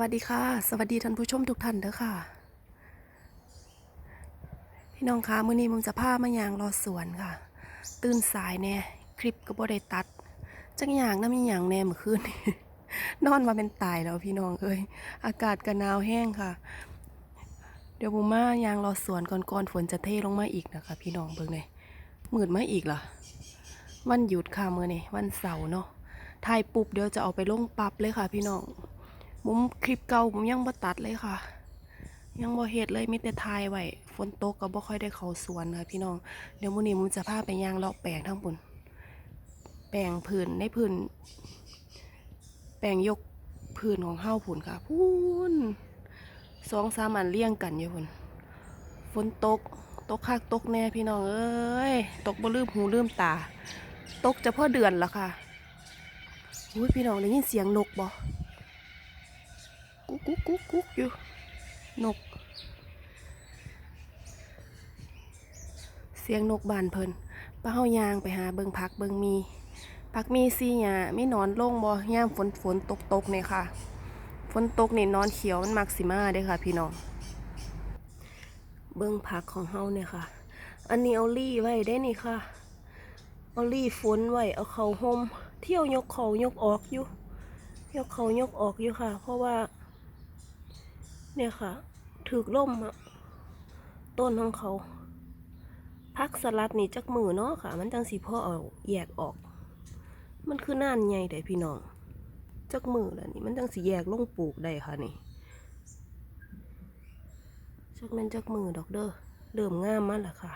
วัสดีค่ะ สวัสดีท่านผู้ชมทุกท่านเด้อค่ะ พี่น้องคะมื้อนี้มุมจะพามายางรอสวนค่ะ ตื่นสายแน่คลิปก็บ่ได้ตัดจักอย่างน้ำมีหยังแน่เมื่อคืนนี้นอนมาเป็นตายแล้วพี่น้องเอ้ยอากาศก็หนาวแห้งค่ะ เดี๋ยวบุมมายางรอสวนก่อนก่อนฝนจะเทลงมาอีกนะคะ พี่น้องเบิ่งเลยมืดมาอีกเหรอวันหยุดค่ะมื้อนี้วันเสาร์เนาะถ่ายปุ๊บเดี๋ยวจะเอาไปลงปั๊บเลยค่ะ พี่น้อง มุมคลิปเก่าผมยังบ่ตัดเลยค่ะ ยังบ่เฮ็ดเลยมีแต่ถ่ายไว้ฝนตกก็บ่ค่อยได้เข้าสวนค่ะพี่น้องเดี๋ยวมื้อนี้ผมจะพาไปย่างเลาะแปลงทั้งปุ่นแปลงพื้นในพื้นแปลงยกพื้นของเฮาพุ่นค่ะพูนสองสามอันเรียงกันอยู่พุ่นฝนตกตกคักตกแน่พี่น้องเอ้ยตกบ่ลืมหูลืมตา ตกจะพ่อเดือนละค่ะอุ้ยพี่น้องได้ยินเสียงนกบ่ กุ๊กกุ๊กกุ๊กอยู่นก เสียงนกบานเพิ่นป้าเฮายางไปหาเบิงพักเบิงมีพักมีซี่หยาไม่นอนลงบ่ย่ามฝนฝนตกตกเนี่ยค่ะ ฝนตกนี่นอนเขียวมันมักสิมาเด้ค่ะ พี่น้องเบิงพักของเฮาเนี่ยค่ะ อันนี้เอาลี่ไว้ได้นี่ค่ะเอาลี่ฝนไว้เอาเขาห่มเที่ยวยกเขายกออกอยู่ยกเขายกออกอยู่ค่ะ เพราะว่า เนี่ยค่ะ ถือล่มอะต้นของเขา พักสลัดนี่จักมือเนาะค่ะ มันจังสีพ่อเอาแยกออก มันคือน่านใหญ่แต่พี่น้อง จักมือแล้วนี่มันจังสีแยกลงปลูกได้ค่ะนี่จักแม่นจักมือดอกเด้อเริ่มงามมาแล้วค่ะ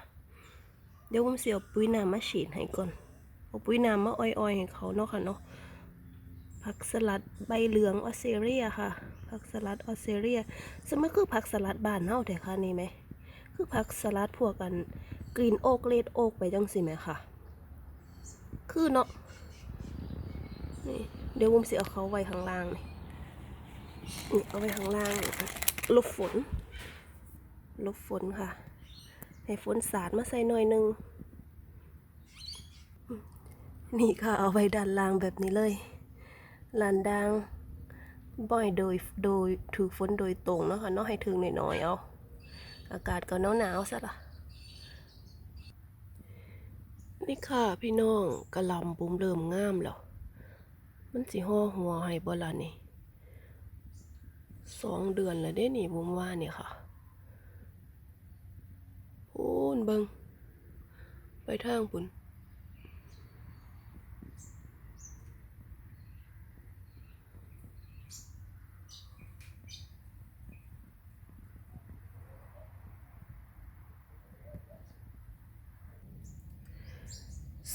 เดี๋ยวผมเสียวปุ๋ยน้ำมาฉีดให้ก่อนเอาปุ๋ยน้ำมาอ้อยๆให้เขาเนาะค่ะเนาะ ผักสลัดใบเหลืองออสเตรเลียค่ะ ผักสลัดออสเตรเลียสมัยคือผักสลัดบ้านเฮาแต่ค่ะนี่ไหม คือผักสลัดพวกกันกรีนโอ๊กเลดโอ๊กไปจังสิไหมค่ะ คือเนาะนี่เดี๋ยวผมสิเอาเขาไว้ข้างล่างนี่นี่เอาไว้ข้างล่างลบฝน ลบฝนค่ะ ให้ฝนสาดมาใส่หน่อยหนึง นี่ค่ะเอาไว้ด้านล่างแบบนี้เลย ลานดังบ่อยโดยโดยถือฝนโดยตรงเนาะค่ะเนาะให้ถึงหน่อยๆเอาอากาศก็หนาวหนาวซะละนี่ค่ะพี่น้องกระหลำบุ้มเริ่มงามแล้ว มันสิห่อหัวให้บ่ล่ะนี่สองเดือนแล้วเด้นี่บุ้มว่านี่ค่ะโอ้นเบิงไปทางปุ่น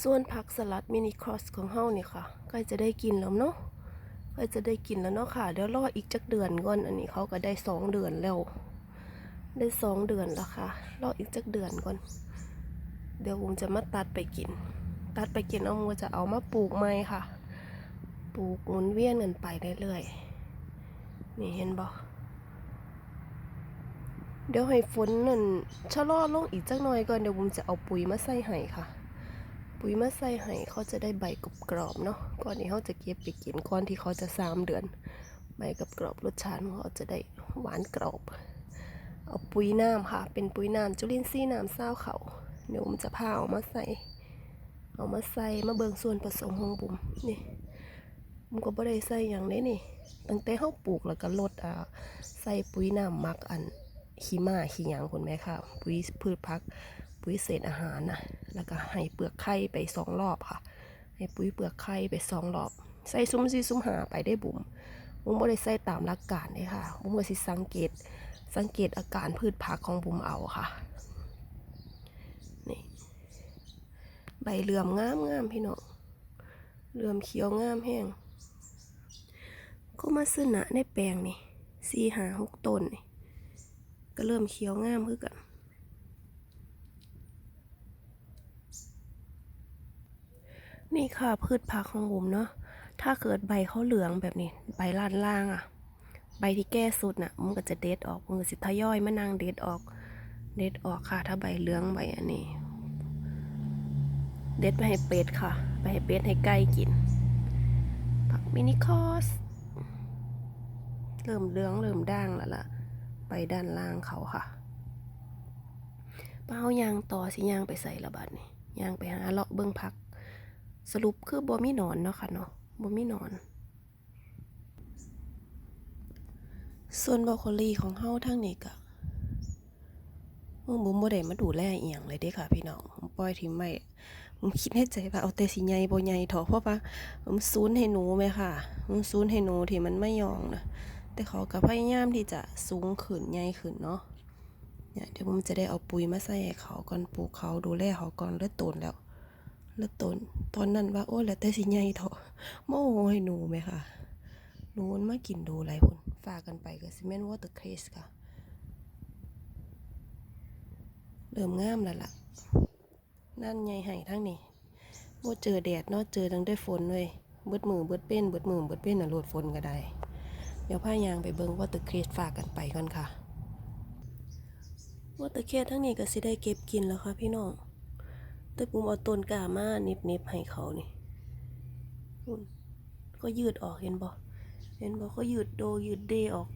ส่วนผักสลัดมินิครอสของเฮาเนี่ยค่ะใกล้จะได้กินแล้วเนาะใกล้จะได้กินแล้วเนาะค่ะเดี๋ยวรออีกจักเดือนก่อนอันนี้เขาก็ได้สองเดือนแล้ว ได้สองเดือนแล้วค่ะ รออีกจักเดือนก่อน เดี๋ยวผมจะมาตัดไปกิน ตัดไปกินเอาผมจะเอามาปลูกใหม่ค่ะ ปลูกหมุนเวียนกันไปเรื่อยๆนี่เห็นบ่เดี๋ยวให้ฝนนั่นชะลอลงอีกจักหน่อยก่อนเดี๋ยวผมจะเอาปุ๋ยมาใส่ให้ค่ะ ปุ๋ยมาใส่ให้เขาจะได้ใบกรอบกรอบๆเนาะก่อนที่เขาจะเก็บไปกินก่อนที่เขาจะสามเดือน ใบกับกรอบรสชาติเขาจะได้หวานกรอบ เอาปุ๋ยน้ำค่ะ เป็นปุ๋ยน้ำจุลินทรีย์น้ำเศร้าเขาเดี๋ยวผมจะพาเอามาใส่ เอามาใส่มาเบิ่งส่วนผสมของบุ๋มนี่ผมก็บ่ได้ใส่อย่างนี้นี่ตั้งแต่เขาปลูกแล้วก็ลดอ่าใส่ปุ๋ยน้ำมักอันขี้มาขี้หยางคุณแม่ค่ะ ปุ๋ยพืชพัก ปุ๋ยเศษอาหารนะแล้วก็ให้เปลือกไข่ไปสองรอบค่ะ ให้ปุ๋ยเปลือกไข่ไปสองรอบ ใส่ซุ้มซีซุ้มหาไปได้บุ๋มบุ๋มบ่ได้ใส่ตามหลักการเลยค่ะ บุ๋มก็สิสังเกต สังเกตอาการพืชผักของบุ๋มเอาค่ะ นี่ ใบเหลื่อมงามงามพี่น้อง เหลื่อมเขียวงามแห้ง ก็มาซื้อหนะในแปลงนี่สี่หาหกต้นนี่ ก็เริ่มเขียวงามคือกัน นี่ค่ะพืชผักของผมเนาะ ถ้าเกิดใบเขาเหลืองแบบนี้ ใบล่านล่างอะใบที่แก้สุดน่ะ มันก็จะเด็ดออก มันก็สิทยอยมานางเด็ดออก เด็ดออกค่ะ ถ้าใบเหลืองใบอันนี้ เด็ดไปให้เป็ดค่ะ ไปให้เป็ดให้ไก่กิน ผักมินิคอส เริ่มเหลืองเริ่มด่างแล้วล่ะ ไปด้านล่างเขาค่ะเป้ายางต่อสิยางไปใส่ระบาดนี่ยางไปหาเลาะเบิ้องพัก สรุปคือบ่มีหนอนเนาะค่ะเนาะบ่มีหนอน ส่วนบรอกโคลีของเฮาทางนี้ก็ผมบ่ได้มาดูแลเอียงเลยเด้ค่ะ พี่น้องผมปล่อยทิ้งไว้ผมคิดในใจว่าเอาแต่สิใหญ่บ่ใหญ่ถอเพราะว่าผมซูนให้หนูแม่ค่ะผมซูนให้หนูที่มันไม่ยองนะแต่เขาก็พยายามที่จะสูงขึ้นใหญ่ขึ้นเนาะเนี่ยเดี๋ยวผมจะได้เอาปุ๋ยมาใส่เขาก่อนปลูกเขาดูแลเขาก่อนเลือดตนแล้ว เลือดตนตอนนั้นว่าโอ้แล้วแต่สิใหญ่เถอะโมโหให้หนูแม่ค่ะหนูมันมากินดูหลายคนฝากกันไปก็ซีเมนต์วอเตอร์เคสค่ะ เริ่มงามแล้วล่ะ นั่นใหญ่ไห้ทั้งนี้บ่เจอแดดเนาะเจอทั้งได้ฝนเลยเบิดมือเบิดเป็นเบิดมือเบิดเป็นน่ะโหลดฝนก็ได้ เดี๋ยวพายางไปเบิ่งวอเตอร์เคสฝากกันไปก่อนค่ะวอเตอร์เคสทั้งนี้ก็สิได้เก็บกินแล้วค่ะพี่น้อง แต่ปุ่มเอาต้นกามาเน็บๆให้เขานี่ก็ยืดออกเห็นบ่เห็นบอกเขายืดโดยืดเดออก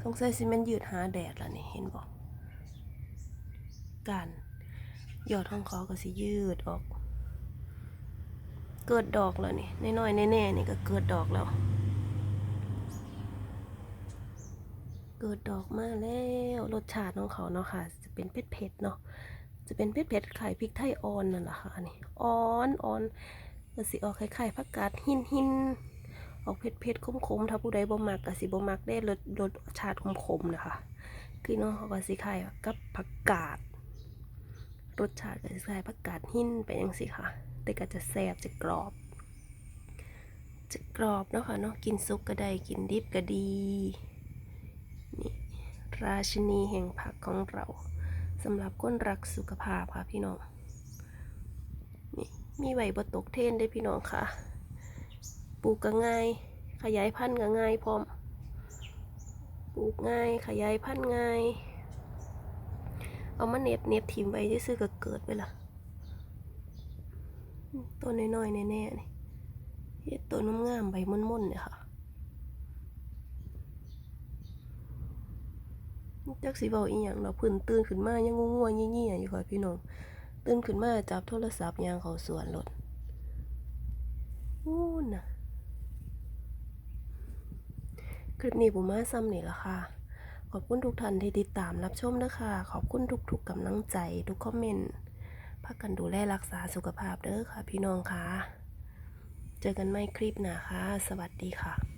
ต้องใส่ซีเมนต์ยืดหาแดดล่ะนี่เห็นบอกการยอดของเขาก็สิยืดออก เกิดดอกแล้วนี่น้อยๆแน่ๆนี่ก็เกิดดอกแล้ว เกิดดอกมาแล้วรสชาติของเขาเนาะค่ะ จะเป็นเผ็ดๆเนาะ จะเป็นเผ็ดๆไข่พริกไทยอ่อนนั่นแหละค่ะนี่อ่อนอ่อนก็สิออกไข่ๆผักกาดหินหินออกเผ็ดเผ็ดๆขมๆถ้าผู้ใดบ่มักก็สิบ่มักได้รสรสชาติขมๆนะคะคือน้องเขาก็สิคล้ายกับผักกาดรสชาติก็สิคล้ายผักกาดหินไปจังซี่ค่ะ แต่ก็จะแซ่บจะกรอบ จะกรอบเนาะค่ะเนาะ กินสุกก็ได้ กินดิบก็ดี นี่ ราชินีแห่งผักของเรา สำหรับคนรักสุขภาพค่ะพี่น้องนี่มีไว้บ่ตกเทนได้พี่น้องค่ะ ปลูกก็ง่าย ขยายพันธุ์ก็ง่ายพร้อม ปลูกง่าย ขยายพันธุ์ง่าย เอามาเน็บเน็บทิมไว้ซื่อก็เกิดไปละอืมต้นน้อยๆแน่ๆนี่เฮ็ดต้นงามๆใบม่นๆเนี่ยค่ะ จักสิเว้าอีหยังเราะเพิ่นตื่นขึ้นมายังงัวๆเงี้ยๆอยู่ค่ะพี่น้องตื่นขึ้นมาจับโทรศัพท์ยางเขาสวนรถอู้น่ะคลิปนี้ผมมาซ้ำนี่ละค่ะ ขอบคุณทุกท่านที่ติดตามรับชมนะคะ ขอบคุณทุกๆกำลังใจ ทุกคอมเมนต์พักกันดูแลรักษาสุขภาพเด้อค่ะ พี่น้องค่ะ เจอกันใหม่คลิปหน้าค่ะ สวัสดีค่ะ